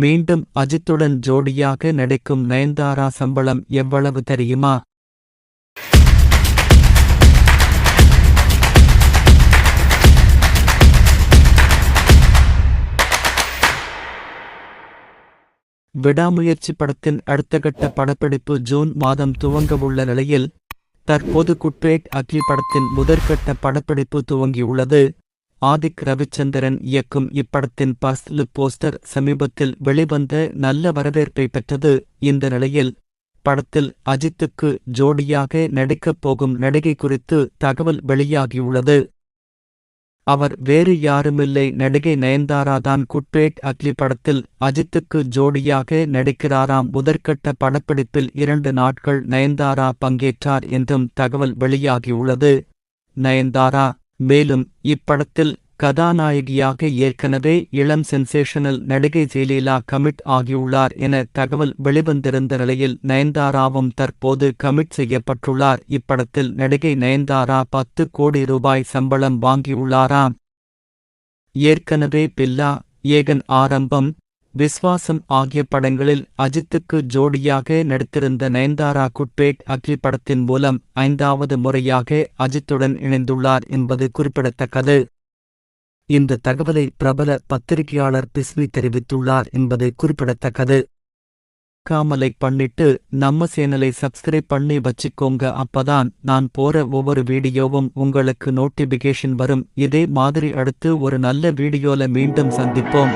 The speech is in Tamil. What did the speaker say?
மீண்டும் அஜித்துடன் ஜோடியாக நடிக்கும் நயன்தாரா சம்பளம் எவ்வளவு தெரியுமா? விடாமுயற்சி படத்தின் அடுத்த கட்ட படப்பிடிப்பு ஜூன் மாதம் துவங்கவுள்ள நிலையில் தற்போது குட்ரேட் அக்லி படத்தின் முதற்கட்ட படப்பிடிப்பு துவங்கியுள்ளது. ஆதிக் ரவிச்சந்திரன் இயக்கும் இப்படத்தின் ஃபர்ஸ்ட் லுக் போஸ்டர் சமீபத்தில் வெளிவந்த நல்ல வரவேற்பை பெற்றது. இந்த நிலையில் படத்தில் அஜித்துக்கு ஜோடியாக நடிக்கப் போகும் நடிகை குறித்து தகவல் வெளியாகியுள்ளது. அவர் வேறு யாருமில்லை நடிகை நயன்தாரா தான் குட்பேட் அக்லி படத்தில் அஜித்துக்கு ஜோடியாக நடிக்கிறாராம். முதற்கட்ட படப்பிடிப்பில் இரண்டு நாட்கள் நயன்தாரா பங்கேற்றார் என்றும் தகவல் வெளியாகியுள்ளது. நயன்தாரா மேலும் இப்படத்தில் கதாநாயகியாக ஏற்கனவே இளம் சென்சேஷனல் நடிகை ஜெயலீலா கமிட் ஆகியுள்ளார் என தகவல் வெளிவந்திருந்த நிலையில் நயன்தாராவும் தற்போது கமிட் செய்யப்பட்டுள்ளார். இப்படத்தில் நடிகை நயன்தாரா பத்து கோடி ரூபாய் சம்பளம் வாங்கியுள்ளாராம். ஏற்கனவே பில்லா ஏகன் ஆரம்பம் விஸ்வாசம் ஆகிய படங்களில் அஜித்துக்கு ஜோடியாக நடித்திருந்த நயன்தாரா குட்பேட் அக்லி படத்தின் மூலம் ஐந்தாவது முறையாக அஜித்துடன் இணைந்துள்ளார் என்பது குறிப்பிடத்தக்கது. இந்த தகவலை பிரபல பத்திரிகையாளர் பிஸ்மி தெரிவித்துள்ளார் என்பது குறிப்பிடத்தக்கது. காமலை பண்ணிட்டு நம்ம சேனலை சப்ஸ்கிரைப் பண்ணி வச்சுக்கோங்க. அப்பதான் நான் போற ஒவ்வொரு வீடியோவும் உங்களுக்கு நோட்டிபிகேஷன் வரும். இதே மாதிரி அடுத்து ஒரு நல்ல வீடியோல மீண்டும் சந்திப்போம்.